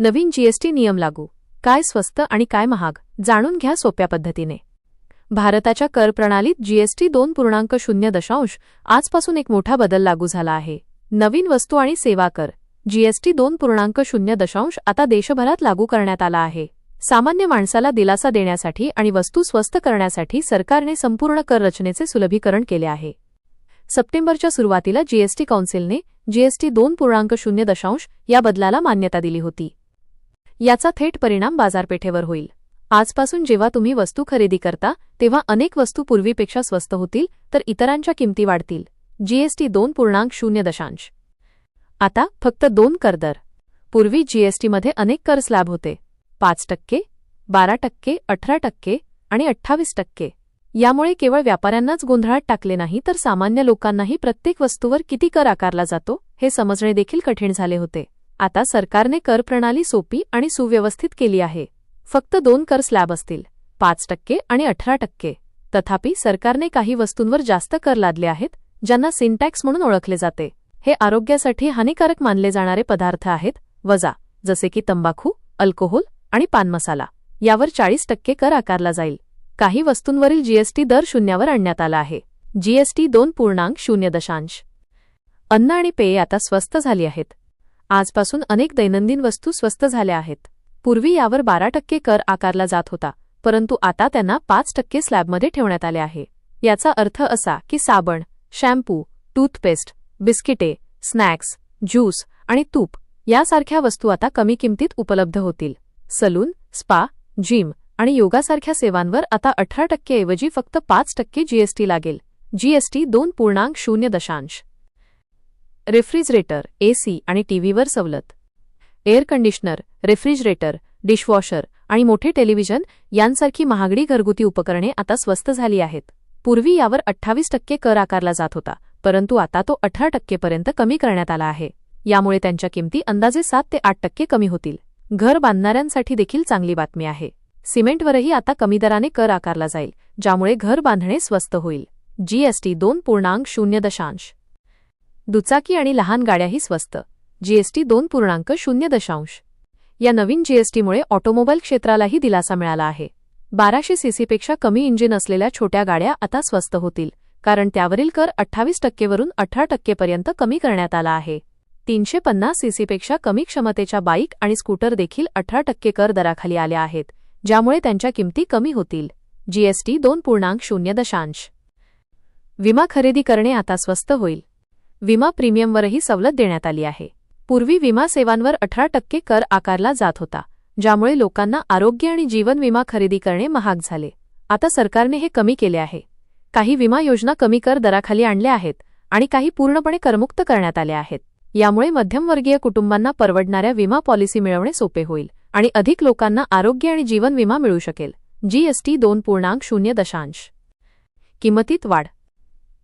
नवीन GST नियम लागू. काय स्वस्त आणि काय महाग जाणून घ्या सोप्या पद्धतीने. भारताच्या कर प्रणालीत जीएसटी दोन पूर्णांक शून्य दशांश आजपासून एक मोठा बदल लागू झाला आहे. नवीन वस्तू आणि सेवा कर. जीएसटी दोन पूर्णांक शून्य दशांश आता देशभरात लागू करण्यात आला आहे. सामान्य माणसाला दिलासा देण्यासाठी आणि वस्तू स्वस्त करण्यासाठी सरकारने संपूर्ण कर रचनेचे सुलभीकरण केले आहे. सप्टेंबरच्या सुरुवातीला जीएसटी कौन्सिलने जीएसटी दोन पूर्णांक शून्य दशांश या बदलाला मान्यता दिली होती. याचा थेट परिणाम बाजारपेठेवर होईल. आजपासून जेव्हा तुम्ही वस्तू खरेदी करता तेव्हा अनेक वस्तू पूर्वीपेक्षा स्वस्त होतील तर इतरांच्या किमती वाढतील. जीएसटी दोन पूर्णांक शून्य दशांश. आता फक्त दोन कर दर. पूर्वी जीएसटीमध्ये अनेक कर स्लॅब होते. पाच टक्के बारा टक्के अठरा टक्के आणि अठ्ठावीस टक्के. यामुळे केवळ व्यापाऱ्यांनाच गोंधळात टाकले नाही तर सामान्य लोकांनाही प्रत्येक वस्तूवर किती कर आकारला जातो हे समजणे देखील कठीण झाले होते. आता सरकारने कर प्रणाली सोपी आणि सुव्यवस्थित केली आहे. फक्त दोन कर स्लॅब असतील पाच टक्के आणि अठरा टक्के. तथापि सरकारने काही वस्तूंवर जास्त कर लादले आहेत ज्यांना सिंटॅक्स म्हणून ओळखले जाते. हे आरोग्यासाठी हानिकारक मानले जाणारे पदार्थ आहेत वजा जसे की तंबाखू अल्कोहोल आणि पान मसाला यावर चाळीस टक्के कर आकारला जाईल. काही वस्तूंवरील जीएसटी दर शून्यावर आणण्यात आला आहे. जीएसटी दोन पूर्णांक शून्य दशांश. अन्न आणि पेये आता स्वस्त झाली आहेत. आजपासून अनेक दैनंदिन वस्तू स्वस्त झाल्या आहेत. पूर्वी यावर बारा टक्के कर आकारला जात होता परंतु आता त्यांना पाच टक्के स्लॅबमध्ये ठेवण्यात आले आहे. याचा अर्थ असा की साबण शॅम्पू टूथपेस्ट बिस्किटे स्नॅक्स ज्यूस आणि तूप यासारख्या वस्तू आता कमी किमतीत उपलब्ध होतील. सलून स्पा जिम आणि योगासारख्या सेवांवर आता अठरा टक्केऐवजी फक्त पाच टक्के जीएसटी लागेल. जीएसटी दोन पूर्णांक शून्य दशांश. रेफ्रिजरेटर एसी आणि टीव्हीवर सवलत. एअर कंडिशनर रेफ्रिजरेटर डिशवॉशर आणि मोठे टेलिव्हिजन यांसारखी महागडी घरगुती उपकरणे आता स्वस्त झाली आहेत. पूर्वी यावर अठ्ठावीस टक्के कर आकारला जात होता परंतु आता तो अठरा टक्केपर्यंत कमी करण्यात आला आहे. यामुळे त्यांच्या किमती अंदाजे सात ते आठ टक्के कमी होतील. घर बांधणाऱ्यांसाठी देखील चांगली बातमी आहे. सिमेंटवरही आता कमी दराने कर आकारला जाईल ज्यामुळे घर बांधणे स्वस्त होईल. जीएसटी दोन पूर्णांक शून्य दशांश. दुचाकी आणि लहान गाड्याही स्वस्त. जीएसटी दोन पूर्णांक शून्य दशांश. या नवीन जीएसटीमुळे ऑटोमोबाईल क्षेत्रालाही दिलासा मिळाला आहे. बाराशे सीसीपेक्षा कमी इंजिन असलेल्या छोट्या गाड्या आता स्वस्त होतील कारण त्यावरील कर अठ्ठावीस टक्केवरून अठरा टक्केपर्यंत कमी करण्यात आला आहे. तीनशे पन्नास सीसीपेक्षा कमी क्षमतेच्या बाईक आणि स्कूटर देखील अठरा टक्के कर दराखाली आल्या आहेत ज्यामुळे त्यांच्या किमती कमी होतील. जीएसटी दोन पूर्णांक शून्य दशांश. विमा खरेदी करणे आता स्वस्त होईल. विमा प्रीमियमवरही सवलत देण्यात आली आहे. पूर्वी विमा सेवांवर अठरा टक्के कर आकारला जात होता ज्यामुळे लोकांना आरोग्य आणि जीवन विमा खरेदी करणे महाग झाले. आता सरकारने हे कमी केले आहे. काही विमा योजना कमी कर दराखाली आणल्या आहेत आणि काही पूर्णपणे करमुक्त करण्यात आल्या आहेत. यामुळे मध्यमवर्गीय कुटुंबांना परवडणाऱ्या विमा पॉलिसी मिळवणे सोपे होईल आणि अधिक लोकांना आरोग्य आणि जीवन विमा मिळू शकेल. जीएसटी दोन पूर्णांक शून्य दशांश. किंमतीत वाढ.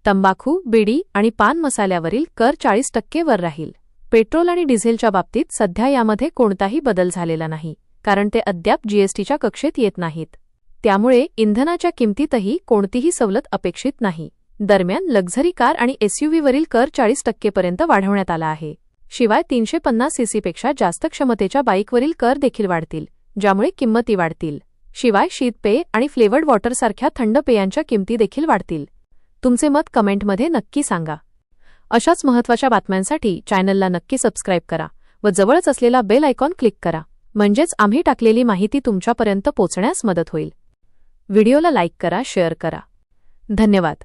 तंबाखू बिडी आणि पान मसाल्यावरील कर चाळीस टक्केवर राहील. पेट्रोल आणि डिझेलच्या बाबतीत सध्या यामध्ये कोणताही बदल झालेला नाही कारण ते अद्याप जीएसटीच्या कक्षेत येत नाहीत. त्यामुळे इंधनाच्या किमतीतही कोणतीही सवलत अपेक्षित नाही. दरम्यान लक्झरी कार आणि एसयूव्हीवरील कर चाळीस टक्केपर्यंत वाढवण्यात आला आहे. शिवाय तीनशे पन्नास सीसीपेक्षा जास्त क्षमतेच्या बाईकवरील कर देखील वाढतील ज्यामुळे किंमती वाढतील. शिवाय शीतपेय आणि फ्लेवर्ड वॉटरसारख्या थंड पेयांच्या किमती देखील वाढतील. तुमचे मत कमेंटमध्ये नक्की सांगा. अशाच महत्त्वाच्या बातम्यांसाठी चॅनलला नक्की सबस्क्राईब करा व जवळच असलेला बेल आयकॉन क्लिक करा. म्हणजेच आम्ही टाकलेली माहिती तुमच्यापर्यंत पोचण्यास मदत होईल. व्हिडिओला लाईक करा शेअर करा. धन्यवाद.